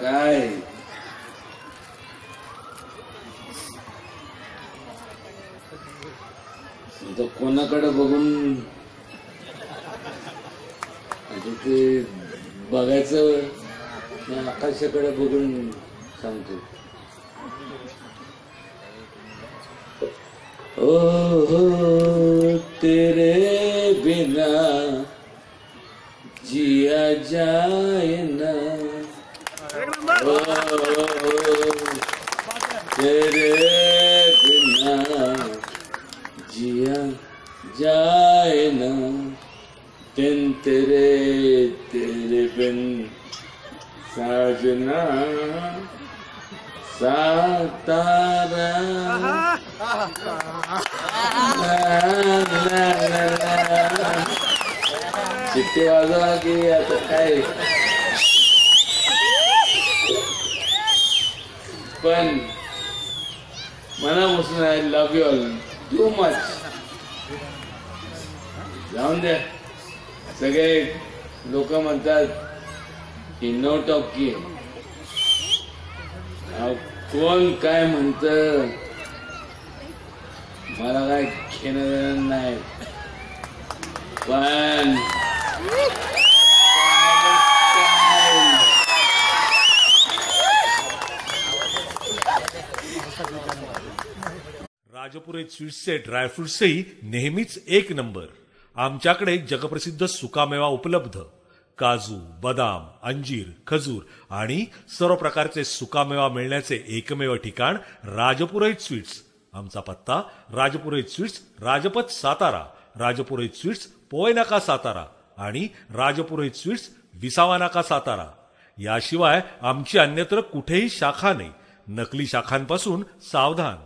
काय? आता कोणाकडे बघून ते बघायचं मी आकाशाकडे बघून सांगतो. ओ हो तेरे बिना जिया जाए ना। जिया जाए ना दिन तेरे तेरे बिन साजना सातारा चिट्टी वाजवा की आता काय? पण मनापासून I love you all too much. जाऊन द्या सगळे लोक म्हणतात की. नो टॉकी कोण काय म्हणत? मला काय घेणं नाही. पण राजपुरे स्वीट्सचे ड्रायफ्रुट्सही नेहमीच एक नंबर. आमच्याकडे जगप्रसिद्ध सुकामेवा उपलब्ध. काजू बदाम अंजीर खजूर आणि सर्व प्रकारचे सुकामेवा मिळण्याचे एकमेव ठिकाण राजपुरोहित स्वीट्स. आमचा पत्ता राजपुरोहित स्वीट्स राजपथ सातारा राजपुरोहित स्वीट्स पोयनाका सातारा आणि राजपुरोहित स्वीट्स विसावा नाका सातारा. याशिवाय आमची अन्यत्र कुठेही शाखा नाही. नकली शाखांपासून सावधान.